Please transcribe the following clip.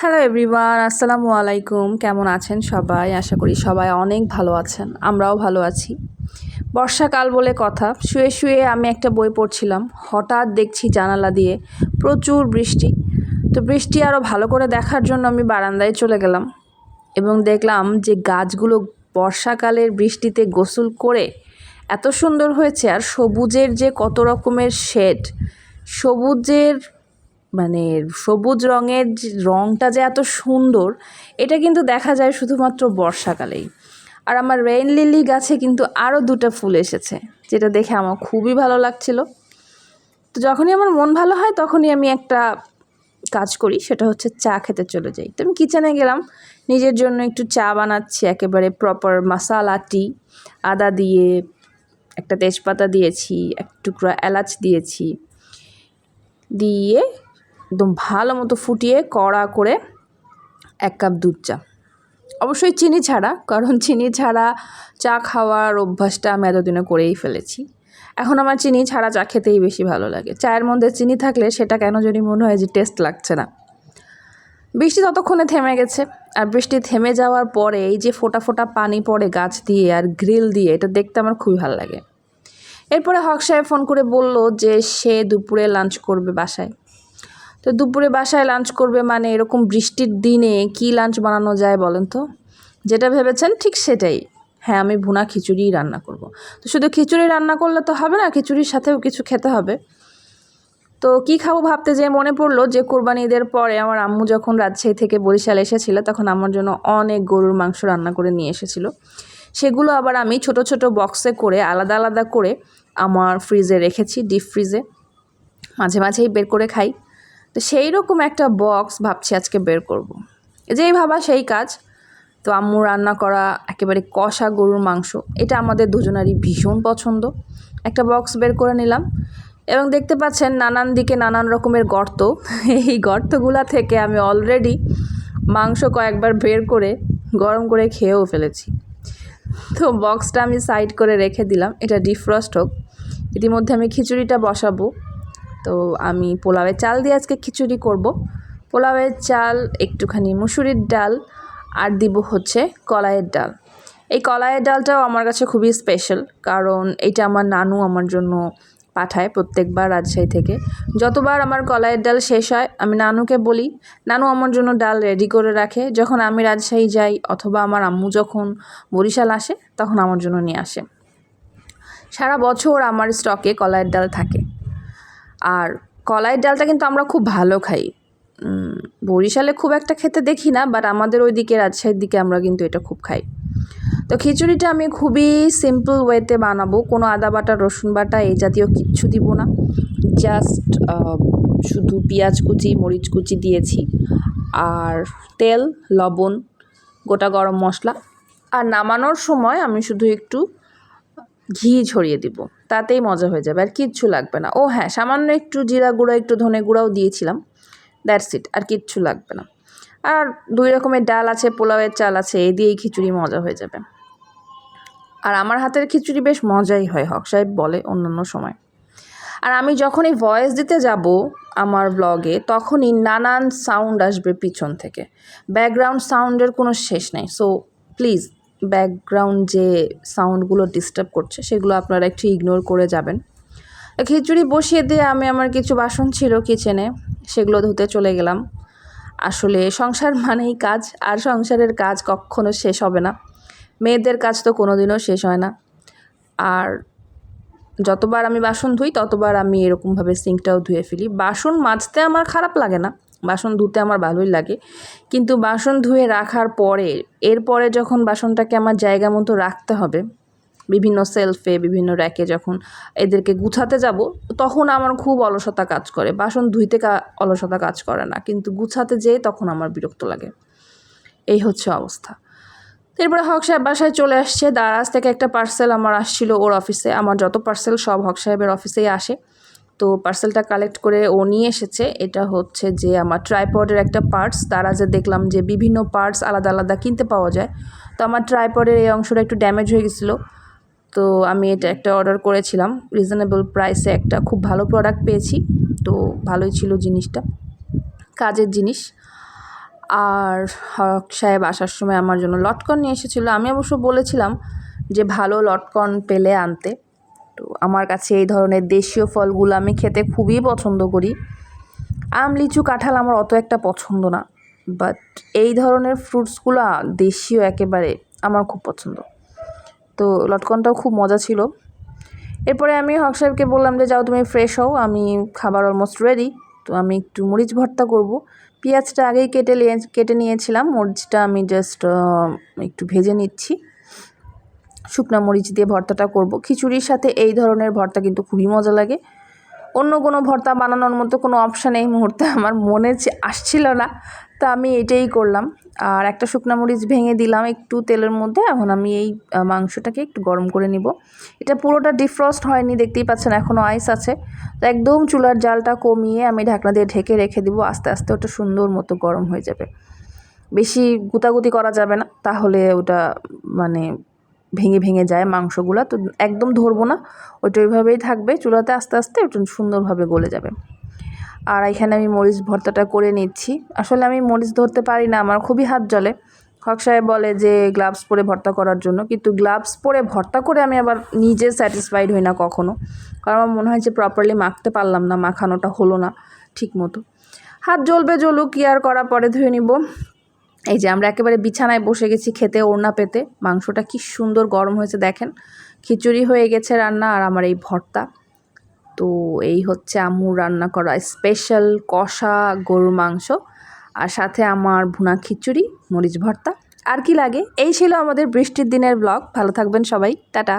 Hello everyone আসসালামু আলাইকুম কেমন আছেন সবাই? আশা করি সবাই অনেক ভালো আছেন। আমরাও ভালো আছি। বর্ষাকাল বলে কথা। শুয়ে শুয়ে আমি একটা বই পড়ছিলাম। হঠাৎ দেখছি জানালা দিয়ে প্রচুর বৃষ্টি। তো বৃষ্টি আরও ভালো করে দেখার জন্য আমি বারান্দায় চলে গেলাম এবং দেখলাম যে গাছগুলো বর্ষাকালের বৃষ্টিতে গোসল করে এত সুন্দর হয়েছে। আর সবুজের যে কত রকমের শেড, সবুজের মানে সবুজ রঙের রঙটা যে এত সুন্দর, এটা কিন্তু দেখা যায় শুধুমাত্র বর্ষাকালেই। আর আমার রেইন লিলি গাছে কিন্তু আরও দুটো ফুল এসেছে, যেটা দেখে আমার খুবই ভালো লাগছিল। তো যখনই আমার মন ভালো হয়, তখনই আমি একটা কাজ করি, সেটা হচ্ছে চা খেতে চলে যাই। তো আমি কিচেনে গেলাম, নিজের জন্য একটু চা বানাচ্ছি, একেবারে প্রপার মশালা টি আদা দিয়ে একটা তেজপাতা দিয়েছি, এক টুকরা এলাচ দিয়েছি। দিয়ে একদম ভালো মতো ফুটিয়ে কড়া করে এক কাপ দুধ চা। অবশ্যই চিনি ছাড়া, কারণ চিনি ছাড়া চা খাওয়ার অভ্যাসটা আমি এতদিনে করেই ফেলেছি। এখন আমার চিনি ছাড়া চা খেতেই বেশি ভালো লাগে। চায়ের মধ্যে চিনি থাকলে সেটা কেন জানি মনে হয় যে টেস্ট লাগছে না। বৃষ্টি ততক্ষণে থেমে গেছে, আর বৃষ্টি থেমে যাওয়ার পরে এই যে ফোটা ফোটা পানি পড়ে গাছ দিয়ে আর গ্রিল দিয়ে, এটা দেখতে আমার খুবই ভালো লাগে। এরপরে হক সাহেব ফোন করে বলল যে সে দুপুরে লাঞ্চ করবে বাসায়। তো দুপুরে বাসায় লাঞ্চ করবে মানে এরকম বৃষ্টির দিনে কি লাঞ্চ বানানো যায় বলেন তো? যেটা ভেবেছেন ঠিক সেটাই। হ্যাঁ আমি ভুনা খিচুড়ি রান্না করব। তো শুধু খিচুড়ি রান্না করলে তো হবে না, খিচুড়ির সাথেও কিছু খেতে হবে। তো কি খাব ভাবতে যে মনে পড়ল যে কোরবানি ঈদের পরে আমার আম্মু যখন রাজশাহী থেকে বরিশাল এসেছিল, তখন আমার জন্য অনেক গরুর মাংস রান্না করে নিয়ে এসেছিল। সেগুলো আবার আমি ছোট ছোট বক্সে করে আলাদা আলাদা করে আমার ফ্রিজে রেখেছি ডিপ ফ্রিজে মাঝে মাঝেই বের করে খাই। তো সেই রকম একটা বক্স ভাবছি আজকে বের করব। যেই ভাবা সেই কাজ। তো আম্মু রান্না করা, একেবারে কষা গরুর মাংস, এটা আমাদের দুজনারই ভীষণ পছন্দ। একটা বক্স বের করে নিলাম এবং দেখতে পাচ্ছেন নানান দিকে নানান রকমের গর্ত। এই গর্তগুলা থেকে আমি অলরেডি মাংস কয়েকবার বের করে গরম করে খেয়েও ফেলেছি। তো বক্সটা আমি সাইড করে রেখে দিলাম, এটা ডিফ্রস্ট হোক। ইতিমধ্যে আমি খিচুড়িটা বসাবো। তো আমি পোলাওয়ের চাল দিয়ে আজকে খিচুড়ি করব। পোলাওয়ের চাল, একটুখানি মুসুরির ডাল আর দিব হচ্ছে কলাইয়ের ডাল। এই কলাইয়ের ডালটাও আমার কাছে খুবই স্পেশাল কারণ এটা আমার নানু আমার জন্য পাঠায় প্রত্যেকবার রাজশাহী থেকে। যতবার আমার কলাইয়ের ডাল শেষ হয়, আমি নানুকে বলি, নানু আমার জন্য ডাল রেডি করে রাখে। যখন আমি রাজশাহী যাই অথবা আমার আম্মু যখন বরিশাল আসে, তখন আমার জন্য নিয়ে আসে। সারা বছর আমার স্টকে কলাইয়ের ডাল থাকে। আর কলাইয়ের ডালটা কিন্তু আমরা খুব ভালো খাই। বরিশালে খুব একটা খেতে দেখি না বাট আমাদের ওই দিকে রাজশাহীর দিকে আমরা কিন্তু এটা খুব খাই। তো খিচুড়িটা আমি খুবই সিম্পল ওয়েতে বানাবো। কোনো আদা বাটা, রসুন বাটা, এই জাতীয় কিচ্ছু দিব না। জাস্ট শুধু পেঁয়াজ কুচি, মরিচ কুচি দিয়েছি। আর তেল, লবণ, গোটা গরম মশলা। আর নামানোর সময় আমি শুধু একটু ঘি ছড়িয়ে দিব, তাতেই মজা হয়ে যাবে, আর কিচ্ছু লাগবে না। ও হ্যাঁ সামান্য একটু জিরা গুঁড়ো, একটু ধনে গুঁড়াও দিয়েছিলাম দ্যাটস ইট আর কিচ্ছু লাগবে না। আর দুই রকমের ডাল আছে, পোলাওয়ের চাল আছে এই দিয়েই খিচুড়ি মজা হয়ে যাবে। আর আমার হাতের খিচুড়ি বেশ মজাই হয়, হক সাহেব বলে অন্যান্য সময়। আর আমি যখনই ভয়েস দিতে যাব আমার ব্লগে তখনই নানান সাউন্ড আসবে পিছন থেকে। ব্যাকগ্রাউন্ড সাউন্ডের কোনো শেষ নেই সো প্লিজ ব্যাকগ্রাউন্ড যে সাউন্ডগুলো ডিস্টার্ব করছে, সেগুলো আপনারা একটু ইগনোর করে যাবেন। খিচুড়ি বসিয়ে দিয়ে আমি আমার কিছু বাসন ছিল কিচেনে সেগুলো ধুতে চলে গেলাম। আসলে সংসার মানেই কাজ, আর সংসারের কাজ কখনো শেষ হবে না। মেয়েদের কাজ তো কোনো দিনও শেষ হয় না। আর যতবার আমি বাসন ধুই, ততবার আমি এরকমভাবে সিঙ্কটাও ধুয়ে ফেলি। বাসন মাজতে আমার খারাপ লাগে না। বাসন ধুতে আমার ভালোই লাগে। কিন্তু বাসন ধুয়ে রাখার পরে, এরপরে যখন বাসনটাকে আমার জায়গা মতো রাখতে হবে, বিভিন্ন সেলফে বিভিন্ন র্যাকে যখন এদেরকে গুছাতে যাব, তখন আমার খুব অলসতা কাজ করে। বাসন ধুইতে অলসতা কাজ করে না, কিন্তু গুছাতে যেয়ে তখন আমার বিরক্ত লাগে। এই হচ্ছে অবস্থা। এরপরে হক সাহেব বাসায় চলে আসছে। দারাজ থেকে একটা পার্সেল আমার আসছিল ওর অফিসে আমার যত পার্সেল সব হক সাহেবের অফিসেই আসে। তো পার্সেলটা কালেক্ট করে ও নিয়ে এসেছে। এটা হচ্ছে যে আমার ট্রাইপডের একটা পার্টস তারা যে দেখলাম যে বিভিন্ন পার্টস আলাদা আলাদা কিনতে পাওয়া যায়। তো আমার ট্রাইপডের এই অংশটা একটু ড্যামেজ হয়ে গেছিল। তো আমি এটা একটা অর্ডার করেছিলাম। রিজনেবল প্রাইসে একটা খুব ভালো প্রোডাক্ট পেয়েছি। তো ভালোই ছিল জিনিসটা। কাজের জিনিস। আর হক সাহেব আসার সময় আমার জন্য লটকন নিয়ে এসেছিল। আমি অবশ্য বলেছিলাম যে ভালো লটকন পেলে আনতে। আমার কাছে এই ধরনের দেশীয় ফলগুলো আমি খেতে খুবই পছন্দ করি। আম, লিচু, কাঁঠাল আমার অত একটা পছন্দ না। বাট এই ধরনের ফ্রুটসগুলো দেশীয় একেবারে আমার খুব পছন্দ। তো লটকনটাও খুব মজা ছিল। এরপরে আমি হক সাহেবকে বললাম যে, যাও তুমি ফ্রেশ হও, আমি খাবার অলমোস্ট রেডি তো আমি একটু মরিচ ভর্তা করব। পেঁয়াজটা আগেই কেটে কেটে নিয়েছিলাম, মরিচটা আমি জাস্ট একটু ভেজে নিচ্ছি। শুকনা মরিচ দিয়ে ভর্তাটা করব। খিচুড়ির সাথে এই ধরনের ভর্তা কিন্তু খুবই মজা লাগে। অন্য কোনো ভর্তা বানানোর মতো কোনো অপশান এই মুহূর্তে আমার মনে আসছিল না। তো আমি এটাই করলাম। আর একটা শুকনো মরিচ ভেঙে দিলাম একটু তেলের মধ্যে। এখন আমি এই মাংসটাকে একটু গরম করে নিব। এটা পুরোটা ডিফ্রস্ট হয়নি, দেখতেই পাচ্ছেন এখনও আইস আছে। তো একদম চুলার জালটা কমিয়ে আমি ঢাকনা দিয়ে ঢেকে রেখে দিব। আস্তে আস্তে ওটা সুন্দর মতো গরম হয়ে যাবে। বেশি গুতাগুতি করা যাবে না। তাহলে ওটা মানে ভেঙে ভেঙে যায় মাংসগুলো, তো একদম ধরবো না। ওইটা ওইভাবেই থাকবে, চুলাতে আস্তে আস্তে ওটা সুন্দরভাবে গলে যাবে। আর এখানে আমি মরিচ ভর্তাটা করে নিচ্ছি। আসলে আমি মরিচ ধরতে পারি না, আমার খুবই হাত জ্বলে। হক সাহেব বলে যে গ্লাভস পরে ভর্তা করার জন্য, কিন্তু গ্লাভস পরে ভর্তা করে আমি আবার নিজে স্যাটিসফাইড হই না কখনো। কারণ আমার মনে হয় যে প্রপারলি মাখতে পারলাম না, মাখানোটা হলো না ঠিক মতো হাত জ্বলবে জ্বলুক, কি আর করা পরে ধুয়ে নিব। এই যে আমরা একেবারে বিছানায় বসে গেছি খেতে, ওড়না পেতে। মাংসটা কি সুন্দর গরম হয়েছে, দেখেন। খিচুড়ি হয়ে গেছে রান্না আর আমার এই ভর্তা। তো এই হচ্ছে আম্মুর রান্না করা স্পেশাল কষা গরুর মাংস আর সাথে আমার ভুনা খিচুড়ি, মরিচ ভর্তা। আর কি লাগে? এই ছিল আমাদের বৃষ্টির দিনের ব্লগ। ভালো থাকবেন সবাই। টাটা।